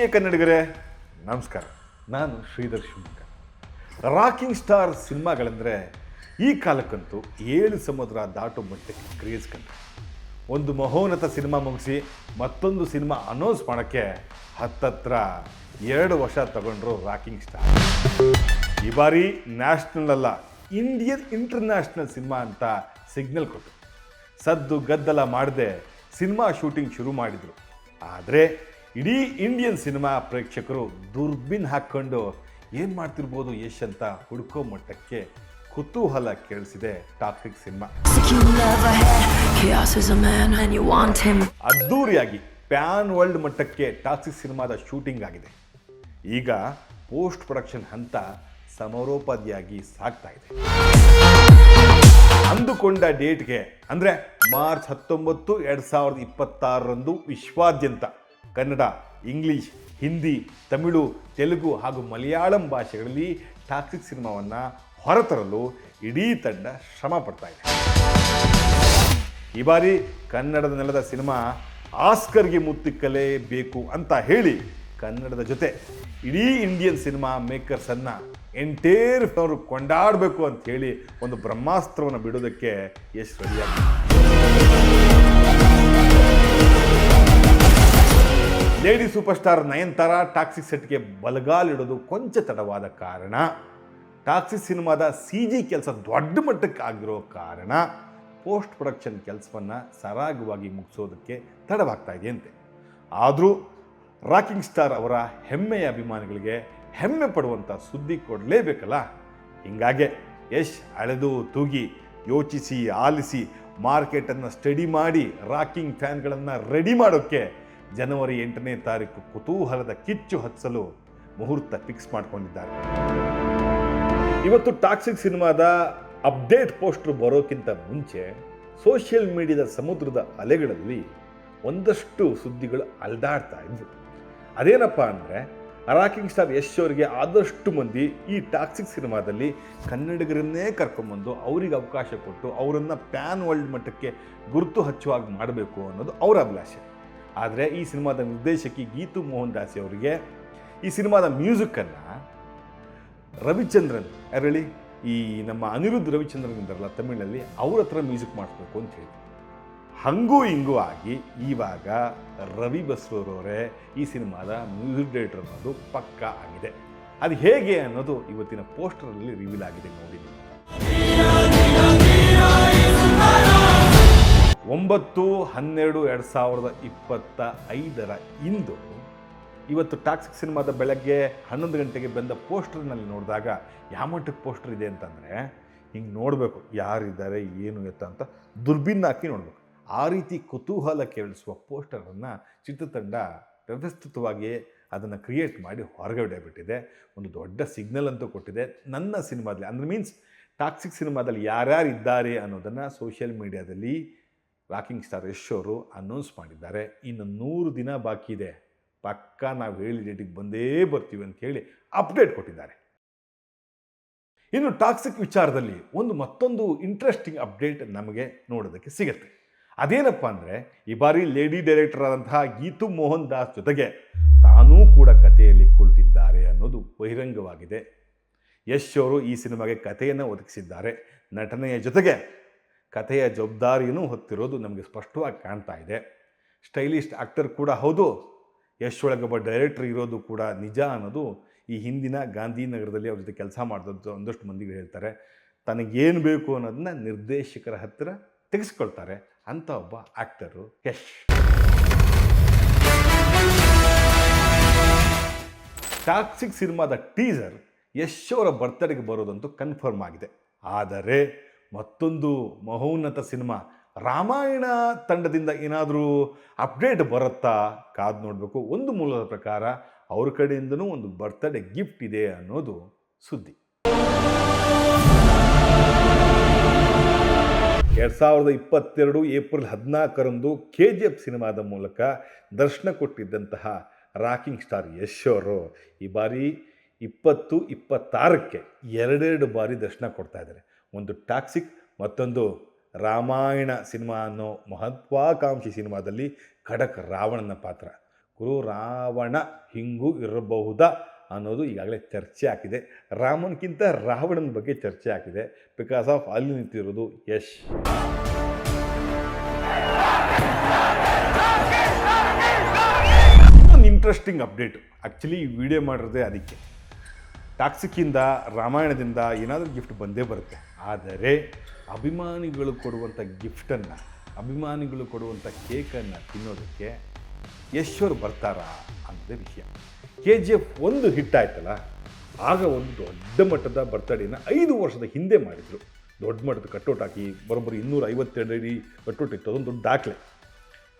ಆತ್ಮೀಯ ಕನ್ನಡಿಗರೇ, ನಮಸ್ಕಾರ. ನಾನು ಶ್ರೀಧರ್ ಶಿವಮೊಗ್ಗ. ರಾಕಿಂಗ್ ಸ್ಟಾರ್ ಸಿನಿಮಾಗಳೆಂದರೆ ಈ ಕಾಲಕ್ಕಂತೂ ಏಳು ಸಮುದ್ರ ದಾಟು ಮಟ್ಟಕ್ಕೆ ಕ್ರೇಜ್ ಕಂಡು ಒಂದು ಮಹೋನ್ನತ ಸಿನಿಮಾ ಮುಗಿಸಿ ಮತ್ತೊಂದು ಸಿನಿಮಾ ಅನೌನ್ಸ್ ಮಾಡೋಕ್ಕೆ ಹತ್ತತ್ರ ಎರಡು ವರ್ಷ ತಗೊಂಡ್ರು ರಾಕಿಂಗ್ ಸ್ಟಾರ್ ಈ ಬಾರಿ ನ್ಯಾಷನಲ್ ಅಲ್ಲ ಇಂಡಿಯನ್ ಇಂಟರ್ನ್ಯಾಷನಲ್ ಸಿನಿಮಾ ಅಂತ ಸಿಗ್ನಲ್ ಕೊಟ್ಟರು ಸದ್ದು ಗದ್ದಲ ಮಾಡದೆ ಸಿನಿಮಾ ಶೂಟಿಂಗ್ ಶುರು ಮಾಡಿದರು. ಆದರೆ ಇಡೀ ಇಂಡಿಯನ್ ಸಿನಿಮಾ ಪ್ರೇಕ್ಷಕರು ದುರ್ಬಿನ್ ಹಾಕ್ಕೊಂಡು ಏನು ಮಾಡ್ತಿರ್ಬೋದು ಯಶ್ ಅಂತ ಹುಡ್ಕೋ ಮಟ್ಟಕ್ಕೆ ಕುತೂಹಲ ಕೇಳಿಸಿದೆ ಟಾಪಿಕ್ ಸಿನಿಮಾ. ಅದ್ದೂರಿಯಾಗಿ ಪ್ಯಾನ್ ವರ್ಲ್ಡ್ ಮಟ್ಟಕ್ಕೆ ಟಾಕ್ಸಿಕ್ ಸಿನಿಮಾದ ಶೂಟಿಂಗ್ ಆಗಿದೆ. ಈಗ ಪೋಸ್ಟ್ ಪ್ರೊಡಕ್ಷನ್ ಹಂತ ಸಮರೋಪಾದಿಯಾಗಿ ಸಾಗ್ತಾ ಇದೆ. ಅಂದುಕೊಂಡ ಡೇಟ್ಗೆ ಅಂದರೆ ಮಾರ್ಚ್ ಹತ್ತೊಂಬತ್ತು, ಎರಡು ಸಾವಿರದ ಇಪ್ಪತ್ತಾರರಂದು ವಿಶ್ವಾದ್ಯಂತ ಕನ್ನಡ, ಇಂಗ್ಲಿಷ್, ಹಿಂದಿ, ತಮಿಳು, ತೆಲುಗು ಹಾಗೂ ಮಲಯಾಳಂ ಭಾಷೆಗಳಲ್ಲಿ ಟಾಕ್ಸಿಕ್ ಸಿನಿಮಾವನ್ನು ಹೊರತರಲು ಇಡೀ ತಂಡ ಶ್ರಮ ಇದೆ. ಈ ಬಾರಿ ಕನ್ನಡದ ನೆಲದ ಸಿನಿಮಾ ಆಸ್ಕರ್ಗೆ ಮುತ್ತಿಕ್ಕಲೇಬೇಕು ಅಂತ ಹೇಳಿ ಕನ್ನಡದ ಜೊತೆ ಇಡೀ ಇಂಡಿಯನ್ ಸಿನಿಮಾ ಮೇಕರ್ಸನ್ನು ಎಂಟೇರ್ ಅವರು ಕೊಂಡಾಡಬೇಕು ಅಂತ ಹೇಳಿ ಒಂದು ಬ್ರಹ್ಮಾಸ್ತ್ರವನ್ನು ಬಿಡೋದಕ್ಕೆ ಯಶ್ ರೆಡಿಯಾಗಿದೆ lady super star Nayanthara Toxic ಸೆಟ್ಗೆ ಬಲಗಾಲಿಡೋದು ಕೊಂಚ ತಡವಾದ ಕಾರಣ. ಟಾಕ್ಸಿಕ್ ಸಿನಿಮಾದ ಸಿ ಜಿ ಕೆಲಸ ದೊಡ್ಡ ಮಟ್ಟಕ್ಕೆ ಆಗಿರೋ ಕಾರಣ ಪೋಸ್ಟ್ ಪ್ರೊಡಕ್ಷನ್ ಕೆಲಸವನ್ನು ಸರಾಗವಾಗಿ ಮುಗಿಸೋದಕ್ಕೆ ತಡವಾಗ್ತಾ ಇದೆಯಂತೆ ಆದರೂ ರಾಕಿಂಗ್ ಸ್ಟಾರ್ ಅವರ ಹೆಮ್ಮೆಯ ಅಭಿಮಾನಿಗಳಿಗೆ ಹೆಮ್ಮೆ ಪಡುವಂಥ ಸುದ್ದಿ ಕೊಡಲೇಬೇಕಲ್ಲ? ಹಿಂಗಾಗೆ ಯಶ್ ಅಳೆದು ತೂಗಿ ಯೋಚಿಸಿ, ಆಲಿಸಿ ಮಾರ್ಕೆಟನ್ನು ಸ್ಟಡಿ ಮಾಡಿ, ರಾಕಿಂಗ್ ಫ್ಯಾನ್ಗಳನ್ನು ರೆಡಿ ಮಾಡೋಕ್ಕೆ ಜನವರಿ ಎಂಟನೇ ತಾರೀಕು ಕುತೂಹಲದ ಕಿಚ್ಚು ಹಚ್ಚಲು ಮುಹೂರ್ತ ಫಿಕ್ಸ್ ಮಾಡ್ಕೊಂಡಿದ್ದಾರೆ. ಇವತ್ತು ಟಾಕ್ಸಿಕ್ ಸಿನಿಮಾದ ಅಪ್ಡೇಟ್ ಪೋಸ್ಟರ್ ಬರೋಕ್ಕಿಂತ ಮುಂಚೆ ಸೋಷಿಯಲ್ ಮೀಡಿಯಾದ ಸಮುದ್ರದ ಅಲೆಗಳಲ್ಲಿ ಒಂದಷ್ಟು ಸುದ್ದಿಗಳು ಅಲ್ದಾಡ್ತಾ ಇದ್ವು. ಅದೇನಪ್ಪ ಅಂದರೆ, ರಾಕಿಂಗ್ ಸ್ಟಾರ್ ಯಶ್ ಅವರಿಗೆ ಆದಷ್ಟು ಮಂದಿ ಈ ಟಾಕ್ಸಿಕ್ ಸಿನಿಮಾದಲ್ಲಿ ಕನ್ನಡಿಗರನ್ನೇ ಕರ್ಕೊಂಬಂದು ಅವರಿಗೆ ಅವಕಾಶ ಕೊಟ್ಟು ಅವರನ್ನು ಪ್ಯಾನ್ ವರ್ಲ್ಡ್ ಮಟ್ಟಕ್ಕೆ ಗುರುತು ಹಚ್ಚುವಾಗಿ ಮಾಡಬೇಕು ಅನ್ನೋದು ಅವರ ಅಭಿಲಾಷೆ. ಆದರೆ ಈ ಸಿನಿಮಾದ ನಿರ್ದೇಶಕಿ ಗೀತು ಮೋಹನ್ ದಾಸಿ ಅವರಿಗೆ ಈ ಸಿನಿಮಾದ ಮ್ಯೂಸಿಕ್ಕನ್ನು ರವಿಚಂದ್ರನ್ ಯಾರೇಳಿ ಈ ನಮ್ಮ ಅನಿರುದ್ಧ ರವಿಚಂದ್ರನ್ ಇದ್ದಾರಲ್ಲ ತಮಿಳಲ್ಲಿ ಅವ್ರ ಹತ್ರ ಮ್ಯೂಸಿಕ್ ಮಾಡಿಸ್ಬೇಕು ಅಂತ ಹೇಳಿ. ಹಂಗೂ ಹಿಂಗೂ ಆಗಿ ಇವಾಗ ರವಿ ಬಸ್ರೂರವರೇ ಈ ಸಿನಿಮಾದ ಮ್ಯೂಸಿಕ್ ಡೈರೆಕ್ಟರ್ ಅನ್ನೋದು ಪಕ್ಕ ಆಗಿದೆ. ಅದು ಹೇಗೆ ಅನ್ನೋದು ಇವತ್ತಿನ ಪೋಸ್ಟರಲ್ಲಿ ರಿವೀಲ್ ಆಗಿದೆ ನೋಡಿ. ಒಂಬತ್ತು, ಹನ್ನೆರಡು, ಎರಡು ಸಾವಿರದ ಇಪ್ಪತ್ತ ಐದರ ಇಂದು ಇವತ್ತು ಟಾಕ್ಸಿಕ್ ಸಿನಿಮಾದ ಬೆಳಗ್ಗೆ ಹನ್ನೊಂದು ಗಂಟೆಗೆ ಬಂದ ಪೋಸ್ಟರ್ನಲ್ಲಿ ನೋಡಿದಾಗ, ಯಾವ ಮಟ್ಟಕ್ಕೆ ಪೋಸ್ಟರ್ ಇದೆ ಅಂತಂದರೆ, ಹಿಂಗೆ ನೋಡಬೇಕು, ಯಾರಿದ್ದಾರೆ, ಏನು ಎತ್ತ ಅಂತ ದುರ್ಬಿನ್ ಹಾಕಿ ನೋಡಬೇಕು. ಆ ರೀತಿ ಕುತೂಹಲ ಕೇಳಿಸುವ ಪೋಸ್ಟರನ್ನು ಚಿತ್ರತಂಡ ವ್ಯವಸ್ಥಿತವಾಗಿ ಅದನ್ನು ಕ್ರಿಯೇಟ್ ಮಾಡಿ ಹೊರಗಡೆ ಬಿಟ್ಟಿದೆ ಒಂದು ದೊಡ್ಡ ಸಿಗ್ನಲ್ ಅಂತೂ ಕೊಟ್ಟಿದೆ. ನನ್ನ ಸಿನಿಮಾದಲ್ಲಿ, ಅಂದರೆ ಮೀನ್ಸ್ ಟಾಕ್ಸಿಕ್ ಸಿನಿಮಾದಲ್ಲಿ ಯಾರ್ಯಾರು ಇದ್ದಾರೆ ಅನ್ನೋದನ್ನು ಸೋಷಿಯಲ್ ಮೀಡಿಯಾದಲ್ಲಿ ರಾಕಿಂಗ್ ಸ್ಟಾರ್ ಯಶ್ ಅವರು ಅನೌನ್ಸ್ ಮಾಡಿದ್ದಾರೆ. ಇನ್ನು ನೂರು ದಿನ ಬಾಕಿ ಇದೆ. ಪಕ್ಕ ನಾವು ಹೇಳಿ ಡೇಟಿಗೆ ಬಂದೇ ಬರ್ತೀವಿ ಅಂತ ಹೇಳಿ ಅಪ್ಡೇಟ್ ಕೊಟ್ಟಿದ್ದಾರೆ. ಇನ್ನು ಟಾಕ್ಸಿಕ್ ವಿಚಾರದಲ್ಲಿ ಒಂದು ಮತ್ತೊಂದು ಇಂಟ್ರೆಸ್ಟಿಂಗ್ ಅಪ್ಡೇಟ್ ನಮಗೆ ನೋಡೋದಕ್ಕೆ ಸಿಗುತ್ತೆ. ಅದೇನಪ್ಪ ಅಂದರೆ, ಈ ಬಾರಿ ಲೇಡಿ ಡೈರೆಕ್ಟರ್ ಆದಂತಹ ಗೀತು ಮೋಹನ್ ದಾಸ್ ಜೊತೆಗೆ ತಾನೂ ಕೂಡ ಕಥೆಯಲ್ಲಿ ಕುಳಿತಿದ್ದಾರೆ ಅನ್ನೋದು ಬಹಿರಂಗವಾಗಿದೆ. ಯಶ್ ಅವರು ಈ ಸಿನಿಮಾಗೆ ಕಥೆಯನ್ನು ಒದಗಿಸಿದ್ದಾರೆ. ನಟನೆಯ ಜೊತೆಗೆ ಕಥೆಯ ಜವಾಬ್ದಾರಿಯೂ ಹೊತ್ತಿರೋದು ನಮಗೆ ಸ್ಪಷ್ಟವಾಗಿ ಕಾಣ್ತಾ ಇದೆ. ಸ್ಟೈಲಿಸ್ಟ್ ಆ್ಯಕ್ಟರ್ ಕೂಡ ಹೌದು ಯಶ್ ಒಳಗೊಬ್ಬ ಡೈರೆಕ್ಟರ್ ಇರೋದು ಕೂಡ ನಿಜ ಅನ್ನೋದು ಈ ಹಿಂದಿನ ಗಾಂಧಿನಗರದಲ್ಲಿ ಅವ್ರ ಜೊತೆ ಕೆಲಸ ಮಾಡಿದಂಥ ಒಂದಷ್ಟು ಮಂದಿಗೆ ಹೇಳ್ತಾರೆ. ತನಗೇನು ಬೇಕು ಅನ್ನೋದನ್ನ ನಿರ್ದೇಶಕರ ಹತ್ತಿರ ತೆಗೆಸ್ಕೊಳ್ತಾರೆ ಅಂತ ಒಬ್ಬ ಆ್ಯಕ್ಟರು ಯಶ್. ಟಾಕ್ಸಿಕ್ ಸಿನಿಮಾದ ಟೀಸರ್ ಯಶ್ ಅವರ ಬರ್ತಡೆಗೆ ಬರೋದಂತೂ ಕನ್ಫರ್ಮ್ ಆಗಿದೆ. ಆದರೆ ಮತ್ತೊಂದು ಮಹೋನ್ನತ ಸಿನಿಮಾ. ರಾಮಾಯಣ ತಂಡದಿಂದ ಏನಾದರೂ ಅಪ್ಡೇಟ್ ಬರುತ್ತಾ? ಕಾದು ನೋಡಬೇಕು. ಒಂದು ಮೂಲದ ಪ್ರಕಾರ ಅವ್ರ ಕಡೆಯಿಂದನೂ ಒಂದು ಬರ್ತ್ಡೇ ಗಿಫ್ಟ್ ಇದೆ ಅನ್ನೋದು ಸುದ್ದಿ. ಎರಡು ಸಾವಿರದ ಇಪ್ಪತ್ತೆರಡು ಏಪ್ರಿಲ್ ಹದಿನಾಲ್ಕರಂದು ಕೆ ಜಿ ಎಫ್ ಸಿನಿಮಾದ ಮೂಲಕ ದರ್ಶನ ಕೊಟ್ಟಿದ್ದಂತಹ ರಾಕಿಂಗ್ ಸ್ಟಾರ್ ಯಶ್ ಅವರು ಈ ಬಾರಿ ಇಪ್ಪತ್ತು ಇಪ್ಪತ್ತಾರಕ್ಕೆ ಎರಡೆರಡು ಬಾರಿ ದರ್ಶನ ಕೊಡ್ತಾ ಇದ್ದಾರೆ. ಒಂದು ಟಾಕ್ಸಿಕ್ ಮತ್ತೊಂದು ರಾಮಾಯಣ ಸಿನಿಮಾ ಅನ್ನೋ ಮಹತ್ವಾಕಾಂಕ್ಷಿ ಸಿನಿಮಾದಲ್ಲಿ ಖಡಕ್ ರಾವಣನ ಪಾತ್ರ. ಗುರು ರಾವಣ ಹಿಂಗೂ ಇರಬಹುದಾ ಅನ್ನೋದು ಈಗಾಗಲೇ ಚರ್ಚೆ ಆಗಿದೆ. ರಾಮನ್ಗಿಂತ ರಾವಣನ ಬಗ್ಗೆ ಚರ್ಚೆ ಆಗಿದೆ. ಬಿಕಾಸ್ ಆಫ್ ಅಲ್ಲಿ ನಿಂತಿರೋದು ಯಶ್. ಒಂದು ಇಂಟ್ರೆಸ್ಟಿಂಗ್ ಅಪ್ಡೇಟ್. ಆ್ಯಕ್ಚುಲಿ ಈ ವಿಡಿಯೋ ಮಾಡಿರೋದೇ ಅದಕ್ಕೆ. ಟಾಕ್ಸಿಕ್ಕಿಂದ, ರಾಮಾಯಣದಿಂದ ಏನಾದರೂ ಗಿಫ್ಟ್ ಬಂದೇ ಬರುತ್ತೆ. ಆದರೆ ಅಭಿಮಾನಿಗಳು ಕೊಡುವಂಥ ಗಿಫ್ಟನ್ನು, ಅಭಿಮಾನಿಗಳು ಕೊಡುವಂಥ ಕೇಕನ್ನು ತಿನ್ನೋದಕ್ಕೆ ಯಶ್ವರು ಬರ್ತಾರಾ ಅನ್ನೋದೇ ವಿಷಯ. ಕೆ ಜಿ ಎಫ್ ಒಂದು ಹಿಟ್ ಆಯ್ತಲ್ಲ, ಆಗ ಒಂದು ದೊಡ್ಡ ಮಟ್ಟದ ಬರ್ತಡೇನ ಐದು ವರ್ಷದ ಹಿಂದೆ ಮಾಡಿದರು. ದೊಡ್ಡ ಮಟ್ಟದ ಕಟ್ಟೋಟ್ ಹಾಕಿ, ಬರೋಬ್ಬರಿ ಇನ್ನೂರ ಐವತ್ತೆರಡು ಅಡಿ ಕಟ್ಟೋಟ್ ಇತ್ತು, ಅದೊಂದು ದೊಡ್ಡ ದಾಖಲೆ.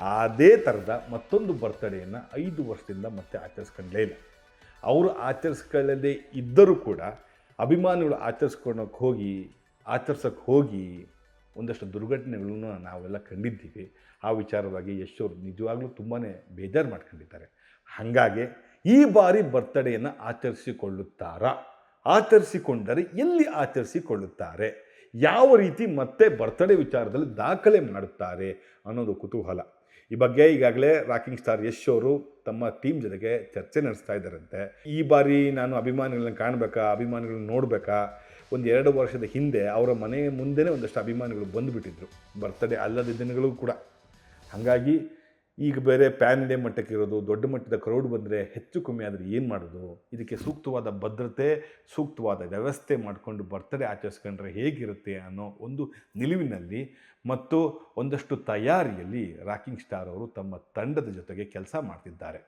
ಅದೇ ಥರದ ಮತ್ತೊಂದು ಬರ್ತಡೇಯನ್ನು ಐದು ವರ್ಷದಿಂದ ಮತ್ತೆ ಆಚರಿಸ್ಕೊಂಡಲೇ ಇಲ್ಲ. ಅವರು ಆಚರಿಸ್ಕೊಳ್ಳದೇ ಇದ್ದರೂ ಕೂಡ ಅಭಿಮಾನಿಗಳು ಆಚರಿಸ್ಕೊಳಕ್ಕೆ ಹೋಗಿ ಆಚರಿಸೋಕ್ಕೆ ಹೋಗಿ ಒಂದಷ್ಟು ದುರ್ಘಟನೆಗಳನ್ನು ನಾವೆಲ್ಲ ಕಂಡಿದ್ದೀವಿ. ಆ ವಿಚಾರವಾಗಿ ಯಶ್ ಅವರು ನಿಜವಾಗ್ಲೂ ತುಂಬಾ ಬೇಜಾರು ಮಾಡ್ಕೊಂಡಿದ್ದಾರೆ. ಹಾಗಾಗಿ ಈ ಬಾರಿ ಬರ್ತಡೇಯನ್ನು ಆಚರಿಸಿಕೊಳ್ಳುತ್ತಾರಾ? ಆಚರಿಸಿಕೊಂಡರೆ ಎಲ್ಲಿ ಆಚರಿಸಿಕೊಳ್ಳುತ್ತಾರೆ? ಯಾವ ರೀತಿ ಮತ್ತೆ ಬರ್ತಡೇ ವಿಚಾರದಲ್ಲಿ ದಾಖಲೆ ಮಾಡುತ್ತಾರೆ ಅನ್ನೋದು ಕುತೂಹಲ. ಈ ಬಗ್ಗೆ ಈಗಾಗಲೇ ರಾಕಿಂಗ್ ಸ್ಟಾರ್ ಯಶ್ ಅವರು ತಮ್ಮ ಟೀಮ್ ಜೊತೆಗೆ ಚರ್ಚೆ ನಡೆಸ್ತಾ ಇದ್ದಾರಂತೆ. ಈ ಬಾರಿ ನಾನು ಅಭಿಮಾನಿಗಳನ್ನ ಕಾಣಬೇಕಾ, ಅಭಿಮಾನಿಗಳನ್ನ ನೋಡಬೇಕಾ? ಒಂದು ಎರಡು ವರ್ಷದ ಹಿಂದೆ ಅವರ ಮನೆ ಮುಂದೆನೇ ಒಂದಷ್ಟು ಅಭಿಮಾನಿಗಳು ಬಂದುಬಿಟ್ಟಿದ್ರು. ಬರ್ತಡೇ ಅಲ್ಲದ ದಿನಗಳು ಕೂಡ. ಹಾಗಾಗಿ ಈಗ ಬೇರೆ ಪ್ಯಾನ್ ಇಂಡಿಯಾ ಮಟ್ಟಕ್ಕೆ ದೊಡ್ಡ ಮಟ್ಟದ ಕ್ರೌಡ್ ಬಂದರೆ ಹೆಚ್ಚು ಕಮ್ಮಿ ಆದರೆ ಏನು ಮಾಡೋದು? ಇದಕ್ಕೆ ಸೂಕ್ತವಾದ ಭದ್ರತೆ, ಸೂಕ್ತವಾದ ವ್ಯವಸ್ಥೆ ಮಾಡಿಕೊಂಡು ಬರ್ತಡೇ ಆಚರಿಸ್ಕೊಂಡ್ರೆ ಹೇಗಿರುತ್ತೆ ಅನ್ನೋ ಒಂದು ನಿಲುವಿನಲ್ಲಿ ಮತ್ತು ಒಂದಷ್ಟು ತಯಾರಿಯಲ್ಲಿ ರಾಕಿಂಗ್ ಸ್ಟಾರ್ ಅವರು ತಮ್ಮ ತಂಡದ ಜೊತೆಗೆ ಕೆಲಸ ಮಾಡ್ತಿದ್ದಾರೆ.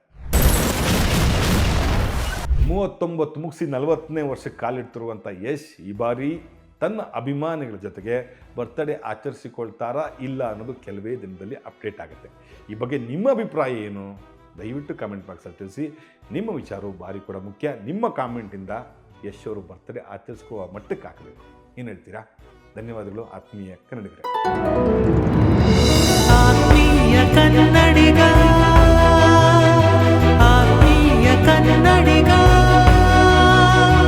ಮೂವತ್ತೊಂಬತ್ತು ಮುಗಿಸಿ ನಲವತ್ತನೇ ವರ್ಷಕ್ಕೆ ಕಾಲಿಡ್ತಿರುವಂಥ ಯಶ್ ಈ ಬಾರಿ ತನ್ನ ಅಭಿಮಾನಿಗಳ ಜೊತೆಗೆ ಬರ್ತ್ಡೇ ಆಚರಿಸಿಕೊಳ್ತಾರಾ ಇಲ್ಲ ಅನ್ನೋದು ಕೆಲವೇ ದಿನದಲ್ಲಿ ಅಪ್ಡೇಟ್ ಆಗುತ್ತೆ. ಈ ಬಗ್ಗೆ ನಿಮ್ಮ ಅಭಿಪ್ರಾಯ ಏನು? ದಯವಿಟ್ಟು ಕಾಮೆಂಟ್ ಬಾಕ್ಸಲ್ಲಿ ತಿಳಿಸಿ. ನಿಮ್ಮ ವಿಚಾರವು ಭಾರಿ ಕೂಡ ಮುಖ್ಯ. ನಿಮ್ಮ ಕಾಮೆಂಟಿಂದ ಯಶ್ ಅವರು ಬರ್ತ್ಡೇ ಆಚರಿಸ್ಕೋ ಮಟ್ಟಕ್ಕೆ ಹಾಕಬೇಕು. ಏನು ಹೇಳ್ತೀರಾ? ಧನ್ಯವಾದಗಳು, ಆತ್ಮೀಯ ಕನ್ನಡಿಗರೇ. ಆತ್ಮೀಯ ಕನ್ನಡಿ